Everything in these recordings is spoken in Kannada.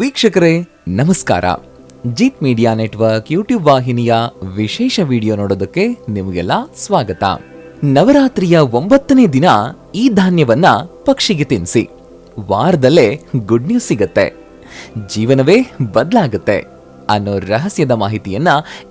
ವೀಕ್ಷಕರೇ, ನಮಸ್ಕಾರ. ಜೀತ್ ಮೀಡಿಯಾ ನೆಟ್ವರ್ಕ್ ಯೂಟ್ಯೂಬ್ ವಾಹಿನಿಯ ವಿಶೇಷ ವಿಡಿಯೋ ನೋಡೋದಕ್ಕೆ ನಿಮಗೆಲ್ಲ ಸ್ವಾಗತ. ನವರಾತ್ರಿಯ ಒಂಬತ್ತನೇ ದಿನ ಈ ಧಾನ್ಯವನ್ನ ಪಕ್ಷಿಗೆ ತಿನ್ಸಿ. ವಾರದಲ್ಲೇ ಗುಡ್ ನ್ಯೂಸ್ ಸಿಗತ್ತೆ. ಜೀವನವೇ ಬದಲಾಗುತ್ತೆ ಅನ್ನೋ ರಹಸ್ಯದ ಮಾಹಿತಿಯನ್ನ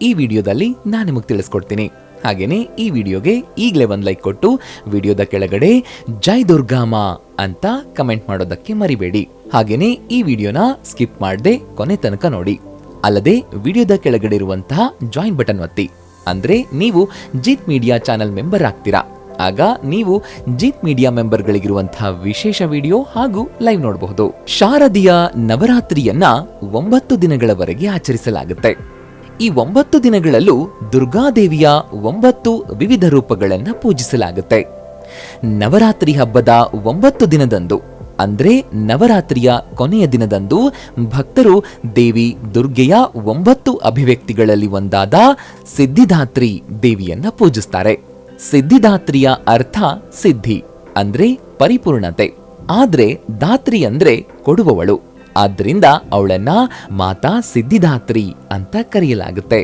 ಈ ವಿಡಿಯೋದಲ್ಲಿ ನಾನು ನಿಮಗೆ ತಿಳಿಸ್ಕೊಡ್ತೀನಿ. ಹಾಗೇನೆ ಈ ವಿಡಿಯೋಗೆ ಈಗಲೇ ಒಂದು ಲೈಕ್ ಕೊಟ್ಟು ವಿಡಿಯೋದ ಕೆಳಗಡೆ ಜೈ ದುರ್ಗಾಮ ಅಂತ ಕಮೆಂಟ್ ಮಾಡೋದಕ್ಕೆ ಮರಿಬೇಡಿ. ಹಾಗೇನೆ ಈ ವಿಡಿಯೋನ ಸ್ಕಿಪ್ ಮಾಡದೆ ಕೊನೆ ತನಕ ನೋಡಿ. ಅಲ್ಲದೆ ವಿಡಿಯೋದ ಕೆಳಗಡೆ ಇರುವಂತಹ ಜಾಯಿನ್ ಬಟನ್ ಒತ್ತಿ. ಅಂದ್ರೆ ನೀವು ಜಿತ್ ಮೀಡಿಯಾ ಚಾನೆಲ್ ಮೆಂಬರ್ ಆಗ್ತೀರಾ. ಆಗ ನೀವು ಜಿತ್ ಮೀಡಿಯಾ ಮೆಂಬರ್ಗಳಿಗಿರುವಂತಹ ವಿಶೇಷ ವಿಡಿಯೋ ಹಾಗೂ ಲೈವ್ ನೋಡಬಹುದು. ಶಾರದಿಯ ನವರಾತ್ರಿಯನ್ನ ಒಂಬತ್ತು ದಿನಗಳವರೆಗೆ ಆಚರಿಸಲಾಗುತ್ತೆ. ಈ ಒಂಬತ್ತು ದಿನಗಳಲ್ಲೂ ದುರ್ಗಾದೇವಿಯ ಒಂಬತ್ತು ವಿವಿಧ ರೂಪಗಳನ್ನು ಪೂಜಿಸಲಾಗುತ್ತೆ. ನವರಾತ್ರಿ ಹಬ್ಬದ ಒಂಬತ್ತು ದಿನದಂದು, ಅಂದ್ರೆ ನವರಾತ್ರಿಯ ಕೊನೆಯ ದಿನದಂದು ಭಕ್ತರು ದೇವಿ ದುರ್ಗೆಯ ಒಂಬತ್ತು ಅಭಿವ್ಯಕ್ತಿಗಳಲ್ಲಿ ಒಂದಾದ ಸಿದ್ಧಿದಾತ್ರಿ ದೇವಿಯನ್ನ ಪೂಜಿಸ್ತಾರೆ. ಸಿದ್ಧಿದಾತ್ರಿಯ ಅರ್ಥ ಸಿದ್ಧಿ, ಅಂದ್ರೆ ಪರಿಪೂರ್ಣತೆ. ಆದ್ರೆ ದಾತ್ರಿ ಅಂದ್ರೆ ಕೊಡುವವಳು. ಆದ್ರಿಂದ ಅವಳನ್ನ ಮಾತಾ ಸಿದ್ಧಿದಾತ್ರಿ ಅಂತ ಕರೆಯಲಾಗುತ್ತೆ.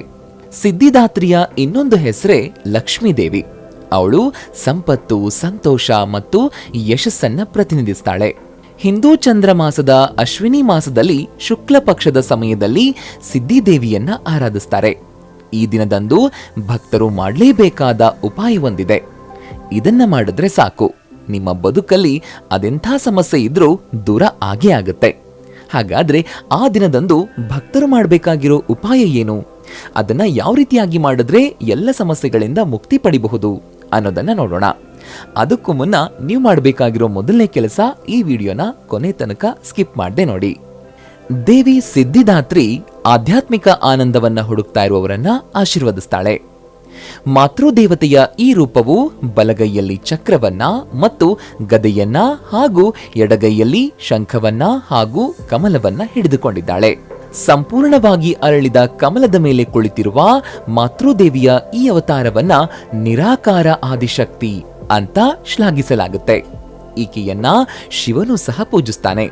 ಸಿದ್ಧಿದಾತ್ರಿಯ ಇನ್ನೊಂದು ಹೆಸರೇ ಲಕ್ಷ್ಮೀದೇವಿ. ಅವಳು ಸಂಪತ್ತು, ಸಂತೋಷ ಮತ್ತು ಯಶಸ್ಸನ್ನ ಪ್ರತಿನಿಧಿಸ್ತಾಳೆ. ಹಿಂದೂ ಚಂದ್ರಮಾಸದ ಅಶ್ವಿನಿ ಮಾಸದಲ್ಲಿ ಶುಕ್ಲ ಪಕ್ಷದ ಸಮಯದಲ್ಲಿ ಸಿದ್ಧಿದೇವಿಯನ್ನ ಆರಾಧಿಸ್ತಾರೆ. ಈ ದಿನದಂದು ಭಕ್ತರು ಮಾಡಲೇಬೇಕಾದ ಉಪಾಯವೊಂದಿದೆ ಇದನ್ನ ಮಾಡಿದ್ರೆ ಸಾಕು. ನಿಮ್ಮ ಬದುಕಲ್ಲಿ ಅದೆಂಥ ಸಮಸ್ಯೆ ಇದ್ರೂ ದೂರ ಆಗೇ ಆಗುತ್ತೆ. ಹಾಗಾದ್ರೆ ಆ ದಿನದಂದು ಭಕ್ತರು ಮಾಡಬೇಕಾಗಿರೋ ಉಪಾಯ ಏನು? ಅದನ್ನ ಯಾವ ರೀತಿಯಾಗಿ ಮಾಡಿದ್ರೆ ಎಲ್ಲ ಸಮಸ್ಯೆಗಳಿಂದ ಮುಕ್ತಿ ಪಡಿಬಹುದು ಅನ್ನೋದನ್ನ ನೋಡೋಣ. ಅದಕ್ಕೂ ಮುನ್ನ ನೀವು ಮಾಡಬೇಕಾಗಿರೋ ಮೊದಲನೇ ಕೆಲಸ ಈ ವಿಡಿಯೋನ ಕೊನೆ ತನಕ ಸ್ಕಿಪ್ ಮಾಡದೆ ನೋಡಿ. ದೇವಿ ಸಿದ್ಧಿದಾತ್ರಿ ಆಧ್ಯಾತ್ಮಿಕ ಆನಂದವನ್ನ ಹುಡುಕ್ತಾ ಇರುವವರನ್ನ ಆಶೀರ್ವದಿಸ್ತಾಳೆ. ಮಾತೃದೇವತೆಯ ಈ ರೂಪವು ಬಲಗೈಯಲ್ಲಿ ಚಕ್ರವನ್ನ ಮತ್ತು ಗದೆಯನ್ನ ಹಾಗೂ ಎಡಗೈಯಲ್ಲಿ ಶಂಖವನ್ನ ಹಾಗೂ ಕಮಲವನ್ನ ಹಿಡಿದುಕೊಂಡಿದ್ದಾಳೆ. ಸಂಪೂರ್ಣವಾಗಿ ಅರಳಿದ ಕಮಲದ ಮೇಲೆ ಕುಳಿತಿರುವ ಮಾತೃದೇವಿಯ ಈ ಅವತಾರವನ್ನ ನಿರಾಕಾರ ಆದಿಶಕ್ತಿ ಅಂತ ಶ್ಲಾಘಿಸಲಾಗುತ್ತೆ. ಈಕೆಯನ್ನ ಶಿವನು ಸಹ ಪೂಜಿಸ್ತಾನೆ.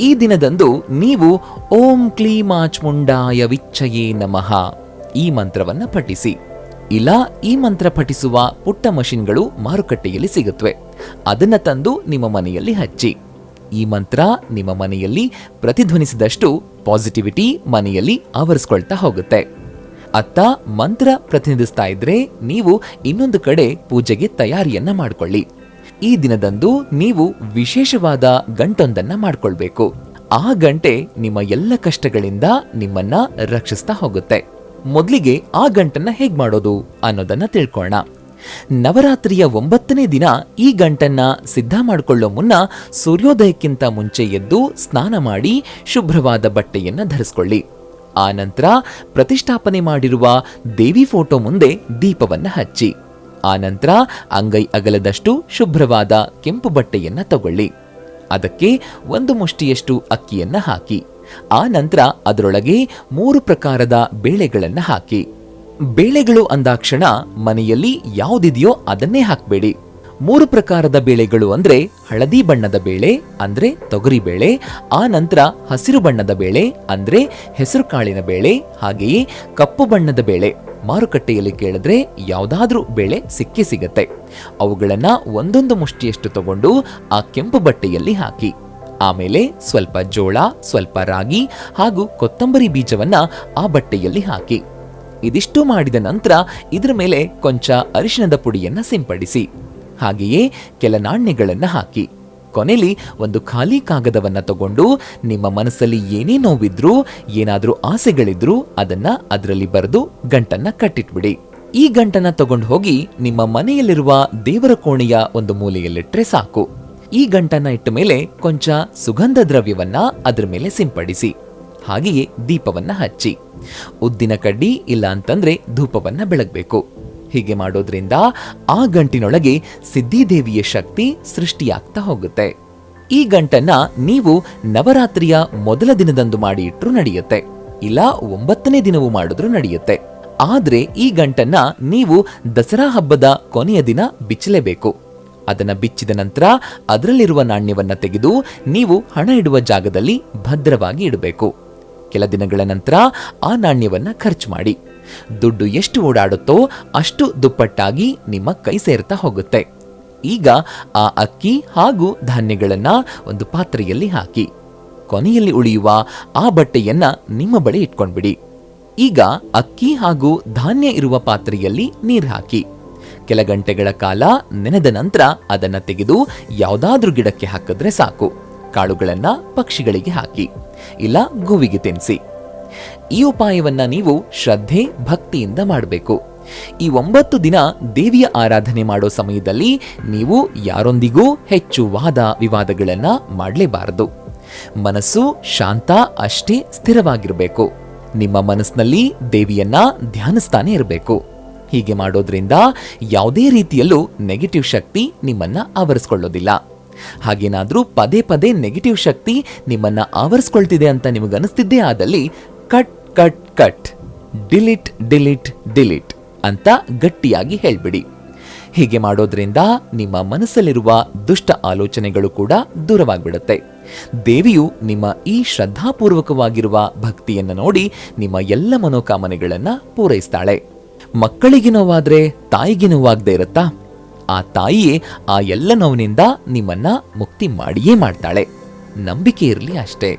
ಈ ದಿನದಂದು ನೀವು ಓಂ ಕ್ಲೀಮಾಚ್ಮುಂಡಾಯ ವಿಚ್ಚಯೇ ನಮಃ ಈ ಮಂತ್ರವನ್ನ ಪಠಿಸಿ. ಇಲ್ಲ ಈ ಮಂತ್ರ ಪಠಿಸುವ ಪುಟ್ಟ ಮಷಿನ್ಗಳು ಮಾರುಕಟ್ಟೆಯಲ್ಲಿ ಸಿಗುತ್ತವೆ ಅದನ್ನ ತಂದು ನಿಮ್ಮ ಮನೆಯಲ್ಲಿ ಹಚ್ಚಿ. ಈ ಮಂತ್ರ ನಿಮ್ಮ ಮನೆಯಲ್ಲಿ ಪ್ರತಿಧ್ವನಿಸಿದಷ್ಟು ಪಾಸಿಟಿವಿಟಿ ಮನೆಯಲ್ಲಿ ಆವರಿಸ್ಕೊಳ್ತಾ ಹೋಗುತ್ತೆ. ಅತ್ತ ಮಂತ್ರ ಪ್ರತಿನಿಧಿಸ್ತಾ ಇದ್ರೆ ನೀವು ಇನ್ನೊಂದು ಕಡೆ ಪೂಜೆಗೆ ತಯಾರಿಯನ್ನ ಮಾಡಿಕೊಳ್ಳಿ. ಈ ದಿನದಂದು ನೀವು ವಿಶೇಷವಾದ ಗಂಟೊಂದನ್ನ ಮಾಡಿಕೊಳ್ಬೇಕು. ಆ ಗಂಟೆ ನಿಮ್ಮ ಎಲ್ಲ ಕಷ್ಟಗಳಿಂದ ನಿಮ್ಮನ್ನ ರಕ್ಷಿಸ್ತಾ ಹೋಗುತ್ತೆ. ಮೊದಲಿಗೆ ಆ ಗಂಟನ್ನ ಹೇಗ್ ಮಾಡೋದು ಅನ್ನೋದನ್ನ ತಿಳ್ಕೊಳ್ಳೋಣ ನವರಾತ್ರಿಯ ಒಂಬತ್ತನೇ ದಿನ ಈ ಗಂಟನ್ನ ಸಿದ್ಧ ಮಾಡಿಕೊಳ್ಳೋ ಮುನ್ನ ಸೂರ್ಯೋದಯಕ್ಕಿಂತ ಮುಂಚೆ ಎದ್ದು ಸ್ನಾನ ಮಾಡಿ ಶುಭ್ರವಾದ ಬಟ್ಟೆಯನ್ನ ಧರಿಸ್ಕೊಳ್ಳಿ. ಆ ನಂತರ ಪ್ರತಿಷ್ಠಾಪನೆ ಮಾಡಿರುವ ದೇವಿ ಫೋಟೋ ಮುಂದೆ ದೀಪವನ್ನ ಹಚ್ಚಿ. ಆ ನಂತರ ಅಂಗೈ ಅಗಲದಷ್ಟು ಶುಭ್ರವಾದ ಕೆಂಪು ಬಟ್ಟೆಯನ್ನ ತಗೊಳ್ಳಿ. ಅದಕ್ಕೆ ಒಂದು ಮುಷ್ಟಿಯಷ್ಟು ಅಕ್ಕಿಯನ್ನ ಹಾಕಿ. ಆ ನಂತರ ಅದರೊಳಗೆ ಮೂರು ಪ್ರಕಾರದ ಬೇಳೆಗಳನ್ನು ಹಾಕಿ. ಬೇಳೆಗಳು ಅಂದಾಕ್ಷಣ ಮನೆಯಲ್ಲಿ ಯಾವುದಿದೆಯೋ ಅದನ್ನೇ ಹಾಕಬೇಡಿ. ಮೂರು ಪ್ರಕಾರದ ಬೇಳೆಗಳು ಅಂದ್ರೆ ಹಳದಿ ಬಣ್ಣದ ಬೇಳೆ, ಅಂದ್ರೆ ತೊಗರಿ ಬೇಳೆ, ಆ ನಂತರ ಹಸಿರು ಬಣ್ಣದ ಬೇಳೆ, ಅಂದ್ರೆ ಹೆಸರು ಕಾಳಿನ ಬೇಳೆ, ಹಾಗೆಯೇ ಕಪ್ಪು ಬಣ್ಣದ ಬೇಳೆ. ಮಾರುಕಟ್ಟೆಯಲ್ಲಿ ಕೇಳಿದ್ರೆ ಯಾವುದಾದ್ರೂ ಬೇಳೆ ಸಿಕ್ಕೇ ಸಿಗತ್ತೆ. ಅವುಗಳನ್ನು ಒಂದೊಂದು ಮುಷ್ಟಿಯಷ್ಟು ತಗೊಂಡು ಆ ಕೆಂಪು ಬಟ್ಟೆಯಲ್ಲಿ ಹಾಕಿ. ಆಮೇಲೆ ಸ್ವಲ್ಪ ಜೋಳ, ಸ್ವಲ್ಪ ರಾಗಿ ಹಾಗೂ ಕೊತ್ತಂಬರಿ ಬೀಜವನ್ನ ಆ ಬಟ್ಟೆಯಲ್ಲಿ ಹಾಕಿ. ಇದಿಷ್ಟು ಮಾಡಿದ ನಂತರ ಇದರ ಮೇಲೆ ಕೊಂಚ ಅರಿಶಿಣದ ಪುಡಿಯನ್ನ ಸಿಂಪಡಿಸಿ. ಹಾಗೆಯೇ ಕೆಲ ನಾಣ್ಯಗಳನ್ನು ಹಾಕಿ. ಕೊನೆಲಿ ಒಂದು ಖಾಲಿ ಕಾಗದವನ್ನ ತಗೊಂಡು ನಿಮ್ಮ ಮನಸ್ಸಲ್ಲಿ ಏನೇ ನೋವಿದ್ರೂ, ಏನಾದರೂ ಆಸೆಗಳಿದ್ರೂ ಅದನ್ನ ಅದರಲ್ಲಿ ಬರೆದು ಗಂಟನ್ನ ಕಟ್ಟಿಟ್ಬಿಡಿ. ಈ ಗಂಟನ್ನ ತಗೊಂಡು ಹೋಗಿ ನಿಮ್ಮ ಮನೆಯಲ್ಲಿರುವ ದೇವರ ಕೋಣೆಯ ಒಂದು ಮೂಲೆಯಲ್ಲಿಟ್ಟರೆ ಸಾಕು. ಈ ಗಂಟನ್ನ ಇಟ್ಟ ಮೇಲೆ ಕೊಂಚ ಸುಗಂಧ ದ್ರವ್ಯವನ್ನ ಅದರ ಮೇಲೆ ಸಿಂಪಡಿಸಿ. ಹಾಗೆಯೇ ದೀಪವನ್ನ ಹಚ್ಚಿ. ಉದ್ದಿನ ಕಡ್ಡಿ ಇಲ್ಲ ಅಂತಂದ್ರೆ ಧೂಪವನ್ನ ಬೆಳಗಬೇಕು. ಹೀಗೆ ಮಾಡೋದ್ರಿಂದ ಆ ಗಂಟಿನೊಳಗೆ ಸಿದ್ಧಿದೇವಿಯ ಶಕ್ತಿ ಸೃಷ್ಟಿಯಾಗ್ತಾ ಹೋಗುತ್ತೆ. ಈ ಗಂಟನ್ನ ನೀವು ನವರಾತ್ರಿಯ ಮೊದಲ ದಿನದಂದು ಮಾಡಿ ಇಟ್ಟರು ನಡೆಯುತ್ತೆ. ಇಲ್ಲ ಒಂಬತ್ತನೇ ದಿನವೂ ಮಾಡಿದ್ರು ನಡೆಯುತ್ತೆ. ಆದ್ರೆ ಈ ಗಂಟನ್ನ ನೀವು ದಸರಾ ಹಬ್ಬದ ಕೊನೆಯ ದಿನ ಬಿಚ್ಚಲೇಬೇಕು. ಅದನ್ನ ಬಿಚ್ಚಿದ ನಂತರ ಅದರಲ್ಲಿರುವ ನಾಣ್ಯವನ್ನು ತೆಗೆದು ನೀವು ಹಣ ಇಡುವ ಜಾಗದಲ್ಲಿ ಭದ್ರವಾಗಿ ಇಡಬೇಕು. ಕೆಲ ದಿನಗಳ ನಂತರ ಆ ನಾಣ್ಯವನ್ನು ಖರ್ಚು ಮಾಡಿ. ದುಡ್ಡು ಎಷ್ಟು ಓಡಾಡುತ್ತೋ ಅಷ್ಟು ದುಪ್ಪಟ್ಟಾಗಿ ನಿಮ್ಮ ಕೈ ಸೇರ್ತಾ ಹೋಗುತ್ತೆ. ಈಗ ಆ ಅಕ್ಕಿ ಹಾಗೂ ಧಾನ್ಯಗಳನ್ನ ಒಂದು ಪಾತ್ರೆಯಲ್ಲಿ ಹಾಕಿ. ಕೊನೆಯಲ್ಲಿ ಉಳಿಯುವ ಆ ಬಟ್ಟೆಯನ್ನ ನಿಮ್ಮ ಬಳಿ ಇಟ್ಕೊಂಡ್ಬಿಡಿ. ಈಗ ಅಕ್ಕಿ ಹಾಗೂ ಧಾನ್ಯ ಇರುವ ಪಾತ್ರೆಯಲ್ಲಿ ನೀರು ಹಾಕಿ. ಕೆಲ ಗಂಟೆಗಳ ಕಾಲ ನೆನೆದ ನಂತರ ಅದನ್ನು ತೆಗೆದು ಯಾವುದಾದ್ರೂ ಗಿಡಕ್ಕೆ ಹಾಕಿದ್ರೆ ಸಾಕು. ಕಾಳುಗಳನ್ನು ಪಕ್ಷಿಗಳಿಗೆ ಹಾಕಿ. ಇಲ್ಲ, ಗೂವಿಗೆ ತಿನ್ನಿಸಿ ಈ ಉಪಾಯವನ್ನ ನೀವು ಶ್ರದ್ಧೆ, ಭಕ್ತಿಯಿಂದ ಮಾಡಬೇಕು. ಈ ಒಂಬತ್ತು ದಿನ ದೇವಿಯ ಆರಾಧನೆ ಮಾಡೋ ಸಮಯದಲ್ಲಿ ನೀವು ಯಾರೊಂದಿಗೂ ಹೆಚ್ಚು ವಾದ ವಿವಾದಗಳನ್ನು ಮಾಡಲೇಬಾರದು. ಮನಸ್ಸು ಶಾಂತ, ಅಷ್ಟೇ ಸ್ಥಿರವಾಗಿರಬೇಕು. ನಿಮ್ಮ ಮನಸ್ಸಿನಲ್ಲಿ ದೇವಿಯನ್ನ ಧ್ಯಾನಿಸ್ತಾನೆ ಇರಬೇಕು. ಹೀಗೆ ಮಾಡೋದ್ರಿಂದ ಯಾವುದೇ ರೀತಿಯಲ್ಲೂ ನೆಗೆಟಿವ್ ಶಕ್ತಿ ನಿಮ್ಮನ್ನ ಆವರಿಸ್ಕೊಳ್ಳೋದಿಲ್ಲ. ಹಾಗೇನಾದರೂ ಪದೇ ಪದೇ ನೆಗೆಟಿವ್ ಶಕ್ತಿ ನಿಮ್ಮನ್ನ ಆವರಿಸ್ಕೊಳ್ತಿದೆ ಅಂತ ನಿಮಗನಿಸ್ತಿದ್ದೇ ಆದಲ್ಲಿ cut cut cut delete delete delete ಅಂತ ಗಟ್ಟಿಯಾಗಿ ಹೇಳ್ಬಿಡಿ. ಹೀಗೆ ಮಾಡೋದ್ರಿಂದ ನಿಮ್ಮ ಮನಸ್ಸಲ್ಲಿರುವ ದುಷ್ಟ ಆಲೋಚನೆಗಳು ಕೂಡ ದೂರವಾಗ್ಬಿಡುತ್ತೆ. ದೇವಿಯು ನಿಮ್ಮ ಈ ಶ್ರದ್ಧಾಪೂರ್ವಕವಾಗಿರುವ ಭಕ್ತಿಯನ್ನು ನೋಡಿ ನಿಮ್ಮ ಎಲ್ಲ ಮನೋಕಾಮನೆಗಳನ್ನು ಪೂರೈಸ್ತಾಳೆ. ಮಕ್ಕಳಿಗೆ ನೋವಾದ್ರೆ ತಾಯಿಗೆ ನೋವಾಗದೆ ಇರುತ್ತಾ? ಆ ತಾಯಿಯೇ ಆ ಎಲ್ಲ ನೋವಿನಿಂದ ನಿಮ್ಮನ್ನ ಮುಕ್ತಿ ಮಾಡಿಯೇ ಮಾಡ್ತಾಳೆ. ನಂಬಿಕೆ ಇರಲಿ ಅಷ್ಟೇ.